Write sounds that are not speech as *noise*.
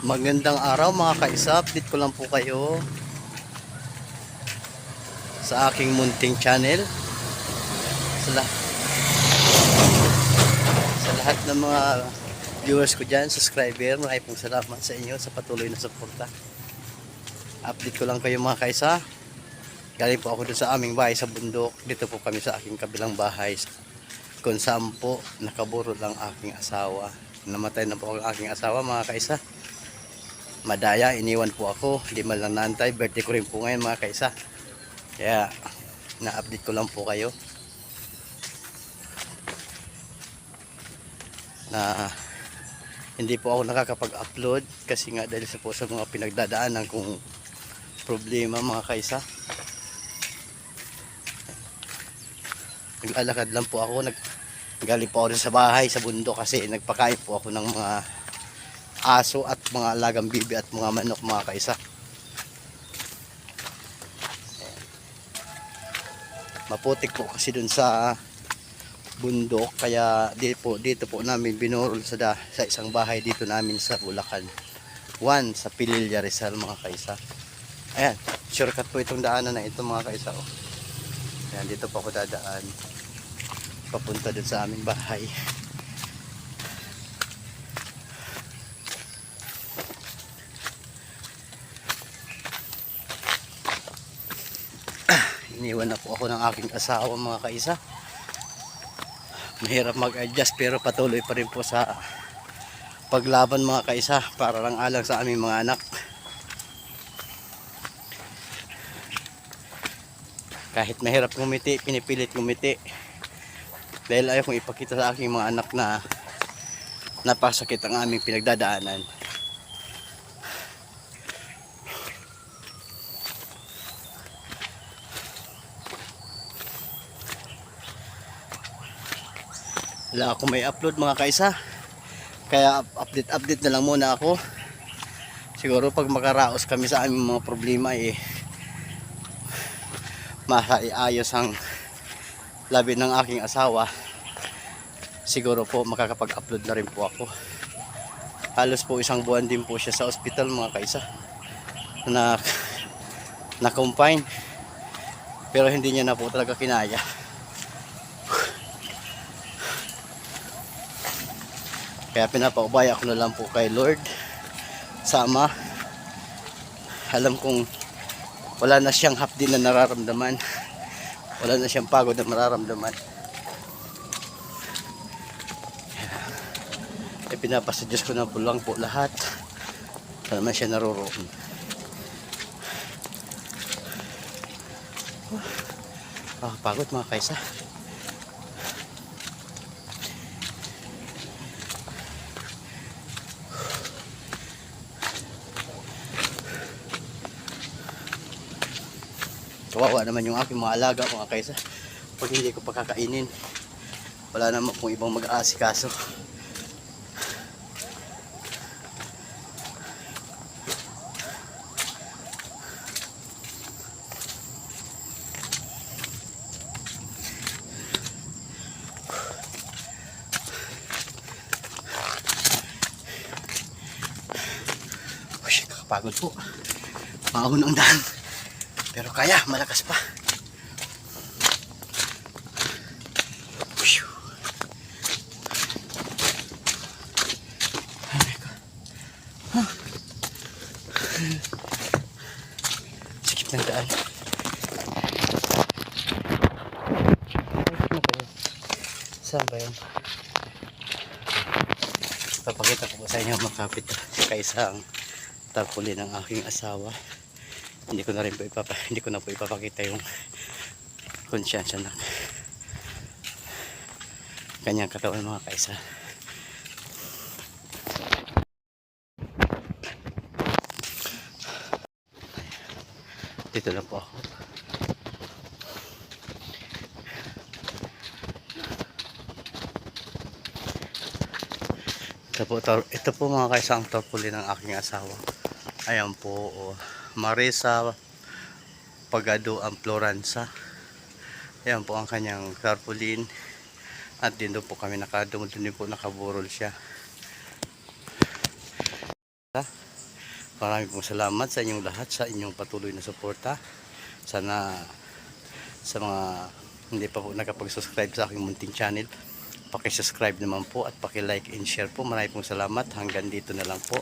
Magandang araw mga kaisa, update ko lang po kayo sa aking munting channel. Sa, la- sa lahat ng mga viewers ko dyan, subscriber, maraming pong salamat sa inyo sa patuloy na suporta. Update ko lang kayo mga kaisa. Galing po ako dun sa aming bahay sa bundok. Dito po kami sa aking kabilang bahay. Kung saan po nakaburo lang aking asawa. Namatay na po ang aking asawa mga kaisa madaya, iniwan po ako, hindi man lang birthday ko rin po ngayon mga kaisa. Kaya, na-update ko lang po kayo. Na, hindi po ako nakakapag-upload kasi nga dahil sa po sa mga pinagdadaanan kong problema mga kaisa. Naglalakad lang po ako, nag galing po ako sa bahay, sa bundok kasi nagpakain po ako ng mga aso at mga alagang bibi at mga manok mga kaisa. Maputik po kasi dun sa bundok kaya dito po, dito po namin binurol sa, da, sa isang bahay dito namin sa Bulacan. One sa Pililya Rizal mga kaisa. Ayan, shortcut po itong daanan na ito mga kaisa. Oh. Ayan, dito po ako dadaan. Papunta dun sa aming bahay. Iniwan na po ako ng aking asawa mga kaisa. Mahirap mag-adjust pero patuloy pa rin po sa paglaban mga kaisa para lang alang sa aming mga anak. Kahit mahirap ngumiti pinipilit ngumiti. Dahil ayaw kong ipakita sa aking mga anak na napasakit ang aming pinagdadaanan wala ako may upload mga kaisa. Kaya update update na lang muna ako. Siguro pag makaraos kami sa aming mga problema eh masaiayos ang labi ng aking asawa. Siguro po makakapag upload na rin po ako. Halos po isang buwan din po siya sa ospital mga kaisa na na confine pero hindi niya na po talaga kinaya Kaya pinapaubaya ko na lang po kay Lord. Sama. Alam kong wala na siyang hapdi na nararamdaman. Wala na siyang pagod na mararamdaman. Kaya pinapasudyos ko na po lang po lahat. Wala naman siya naroroon. Ah, pagod mga kaisa. Kawawa naman yung aking mga alaga mga kaisa. Pag hindi ko pakakainin wala naman pong ibang mag-aasikaso. Kakapagod po. Maahon ang daan pero kaya, malakas pa. Sikip ng daan. Saan ba yun? Papakita ko sa inyo makapit sa isang tarpuli ng aking asawa hindi ko na rin po ipapa, *laughs* hindi ko na po ipapakita yung konsyansya ng kanyang katawan mga kaisa. Dito na po ako. Ito po, ito po mga kaisa ang tarpuli ng aking asawa. Ayan po oh. Marisa Pagado ang Floranza. Ayan po ang kanyang tarpaulin. At din doon po kami nakadumod din po nakaburol siya. Ha? Maraming pong salamat sa inyong lahat sa inyong patuloy na suporta. Sana sa mga hindi pa po nakapag-subscribe sa aking munting channel, paki-subscribe naman po at paki-like and share po. Maraming pong salamat. Hanggang dito na lang po.